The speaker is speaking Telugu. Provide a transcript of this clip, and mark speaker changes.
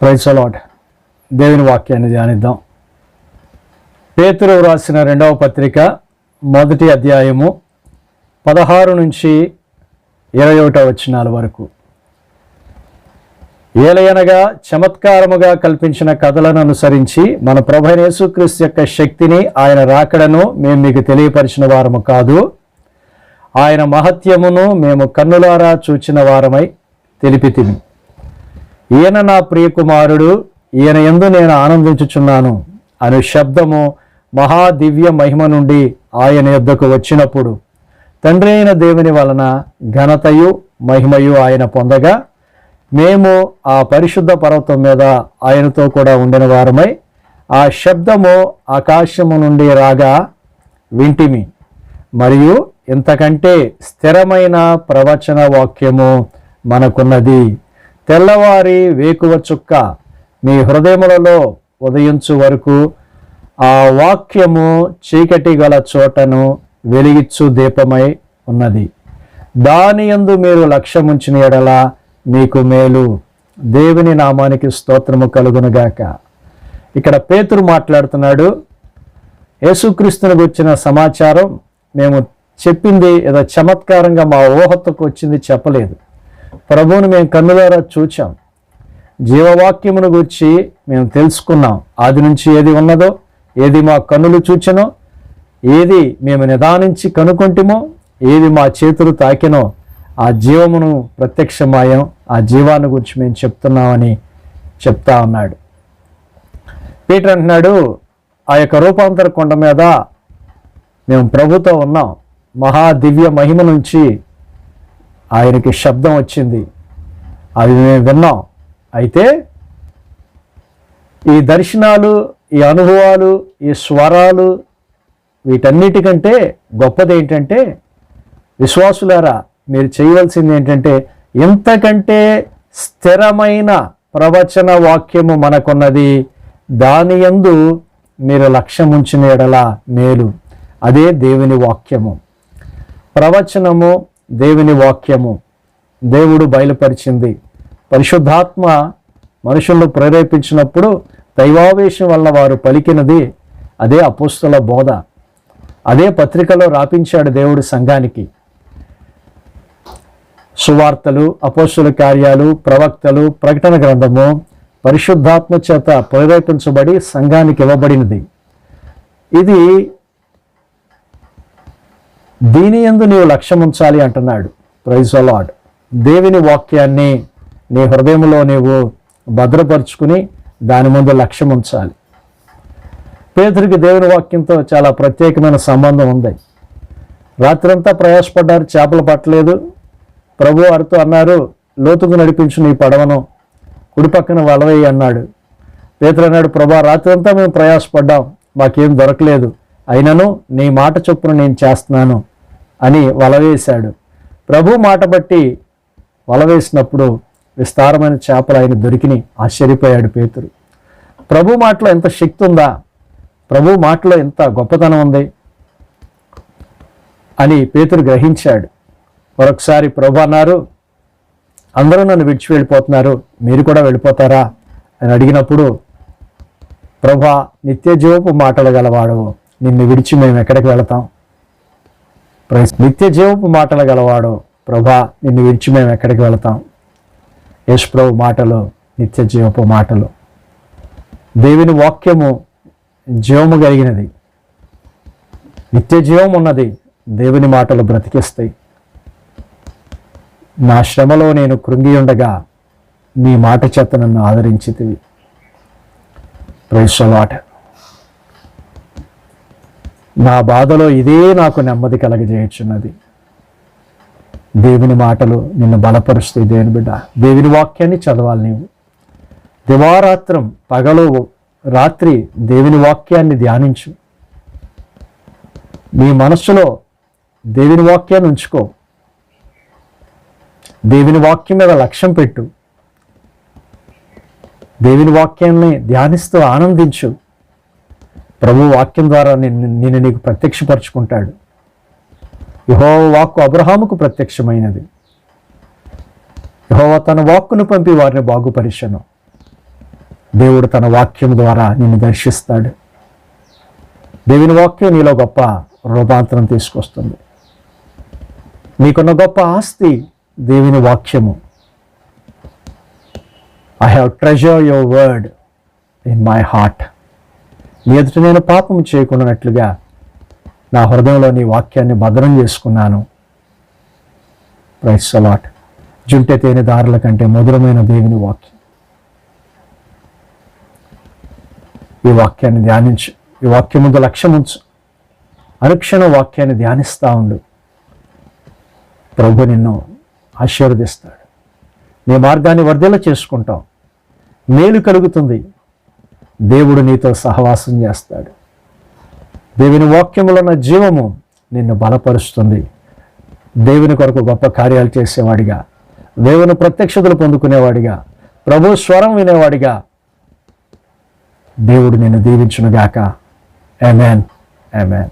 Speaker 1: ప్రైసలాట్ దేవుని వాక్యాన్ని ధ్యానిద్దాం. పేతురు రాసిన రెండవ పత్రిక మొదటి అధ్యాయము పదహారు నుంచి ఇరవై ఒకటో వచ్చినాల వరకు. ఏలయనగా చమత్కారముగా కల్పించిన కథలను అనుసరించి మన ప్రభు యేసుక్రీస్తు యొక్క శక్తిని ఆయన రాకడను మేము మీకు తెలియపరిచిన వారము కాదు. ఆయన మహత్యమును మేము కన్నులారా చూచిన వారమై తెలిపితిమి. ఈయన నా ప్రియకుమారుడు ఈయన ఎందు నేను ఆనందించుచున్నాను అను శబ్దము మహా దివ్య మహిమ నుండి ఆయన యొద్దకు వచ్చినప్పుడు తండ్రి అయిన దేవుని వలన ఘనతయు మహిమయు ఆయన పొందగా మేము ఆ పరిశుద్ధ పర్వతం మీద ఆయనతో కూడా ఉండిన వారమై ఆ శబ్దము ఆకాశము నుండి రాగా వింటిమి. మరియు ఇంతకంటే స్థిరమైన ప్రవచన వాక్యము మనకున్నది. తెల్లవారి వేకువ చుక్క మీ హృదయములలో ఉదయించు వరకు ఆ వాక్యము చీకటి గల చోటను వెలిగిచ్చు దీపమై ఉన్నది. దాని యందు మీరు లక్ష్యముంచిన ఎడల మీకు మేలు. దేవుని నామానికి స్తోత్రము కలుగునుగాక. ఇక్కడ పేతురు మాట్లాడుతున్నాడు. యేసుక్రీస్తుని గురించిన సమాచారం మేము చెప్పింది ఏదో చమత్కారంగా మా ఊహతకు వచ్చింది చెప్పలేదు. ప్రభువుని మేము కన్నులారా చూచాం. జీవవాక్యమును గురించి మేము తెలుసుకున్నాం. ఆది నుంచి ఏది ఉన్నదో ఏది మా కన్నులు చూచెనో ఏది మేము నిదానించి కనుకుంటుమో ఏది మా చేతులు తాకినో ఆ జీవమును ప్రత్యక్షమాయం ఆ జీవాన్ని గురించి మేము చెప్తున్నామని చెప్తా ఉన్నాడు. పీటర్ అంటున్నాడు ఆ యొక్క రూపాంతర కొండ మీద మేము ప్రభుతో ఉన్నాం. మహా దివ్య మహిమ నుంచి ఆయనకి శబ్దం వచ్చింది. అది మేము విన్నాం. అయితే ఈ దర్శనాలు ఈ అనుభవాలు ఈ స్వరాలు వీటన్నిటికంటే గొప్పది ఏంటంటే విశ్వాసులారా మీరు చేయవలసింది ఏంటంటే ఇంతకంటే స్థిరమైన ప్రవచన వాక్యము మనకున్నది దాని యందు మీరు లక్ష్యం ఉంచిన ఎడల మేలు. అదే దేవుని వాక్యము. ప్రవచనము దేవుని వాక్యము దేవుడు బయలుపరిచింది. పరిశుద్ధాత్మ మనుషులను ప్రేరేపించినప్పుడు దైవావేశం వల్ల వారు పలికినది అదే అపోస్తుల బోధ. అదే పత్రికలో రాపించాడు దేవుడు సంఘానికి. సువార్తలు అపోస్తుల కార్యాలు ప్రవక్తలు ప్రకటన గ్రంథము పరిశుద్ధాత్మ చేత ప్రేరేపించబడి సంఘానికి ఇవ్వబడినది. ఇది దీని ఎందు నీవు లక్ష్యం ఉంచాలి అంటున్నాడు ప్రైజ్ అలాడ్ దేవుని వాక్యాన్ని నీ హృదయంలో నీవు భద్రపరుచుకుని దాని ముందు లక్ష్యం ఉంచాలి పేదరికి దేవుని వాక్యంతో చాలా ప్రత్యేకమైన సంబంధం ఉంది. రాత్రంతా ప్రయాసపడ్డారు చేపలు పట్టలేదు. ప్రభు వారితో అన్నారు లోతుకు నడిపించు నీ పడవను కుడి పక్కన వలవేయి అన్నాడు. పేతురు అన్నాడు ప్రభా రాత్రంతా మేము ప్రయాసపడ్డాం మాకేం దొరకలేదు. అయినను నీ మాట చొప్పున నేను చేస్తున్నాను. అని వలవేశాడు. ప్రభు మాట బట్టి వలవేసినప్పుడు విస్తారమైన చేపలు ఆయన దొరికిని ఆశ్చర్యపోయాడు పేతురు. ప్రభు మాటలో ఎంత శక్తి ఉందా? ప్రభు మాటలో ఎంత గొప్పతనం ఉంది? అని పేతురు గ్రహించాడు. మరొకసారి ప్రభు అన్నారు అందరూ నన్ను విడిచి వెళ్ళిపోతున్నారు. మీరు కూడా వెళ్ళిపోతారా? అని అడిగినప్పుడు ప్రభా నిత్య జీవపు మాటలు గలవాడు. నిన్ను విడిచి మేము ఎక్కడికి వెళతాం? ప్రైస్. నిత్య జీవపు మాటలు గలవాడు. ప్రభా నిన్ను విడిచి మేము ఎక్కడికి వెళతాం? యశ్ప్రభు ప్రభు మాటలు నిత్య జీవపు మాటలు. దేవుని వాక్యము జీవము కలిగినది. నిత్య జీవం ఉన్నది. దేవుని మాటలు బ్రతికిస్తాయి. నా శ్రమలో నేను కృంగి ఉండగా నీ మాట చేత నన్ను ఆదరించితివి. ప్రైసలాట నా బాధలో ఇదే నాకు నెమ్మది కలగజేయచ్చున్నది దేవుని మాటలు నిన్ను బలపరుస్తాయి దేవుని బిడ్డ. దేవుని వాక్యాన్ని చదవాలి నీవు. దివారాత్రం పగలు రాత్రి దేవుని వాక్యాన్ని ధ్యానించు. నీ మనస్సులో దేవుని వాక్యాన్ని ఉంచుకో. దేవుని వాక్యం మీద లక్ష్యం పెట్టు. దేవుని వాక్యాన్ని ధ్యానిస్తూ ఆనందించు. ప్రభు వాక్యం ద్వారా నిన్ను నీకు ప్రత్యక్షపరుచుకుంటాడు. యహో వాక్కు అబ్రహాముకు ప్రత్యక్షమైనది. యహోవ తన వాక్కును పంపి వారిని బాగుపరిచను. దేవుడు తన వాక్యం ద్వారా నిన్ను దర్శిస్తాడు. దేవుని వాక్యం నీలో గొప్ప రూపాంతరం తీసుకొస్తుంది. నీకున్న గొప్ప ఆస్తి దేవుని వాక్యము. I have treasure your word in my heart నీ ఎదుట నేను పాపం చేయకుండానట్లుగా నా హృదయంలో నీ వాక్యాన్ని భద్రం చేసుకున్నాను. ప్రైస్ అలాట్ జుంటె తేనె దారుల కంటే మధురమైన దేవుని వాక్యం. ఈ వాక్యాన్ని ధ్యానించు. ఈ వాక్యం ముందు లక్ష్యం ఉంచు. అనుక్షణ వాక్యాన్ని ధ్యానిస్తూ ఉండు. ప్రభు నిన్ను ఆశీర్వదిస్తాడు. నీ మార్గాన్ని వర్ధల చేసుకుంటావు మేలు కలుగుతుంది. దేవుడు నీతో సహవాసం చేస్తాడు. దేవుని వాక్యములో ఉన్న జీవము నిన్ను బలపరుస్తుంది. దేవుని కొరకు గొప్ప కార్యాలు చేసేవాడిగా దేవుని ప్రత్యక్షతలు పొందుకునేవాడిగా ప్రభు స్వరం వినేవాడిగా దేవుడు నిన్ను దీవించునుగాక. Amen amen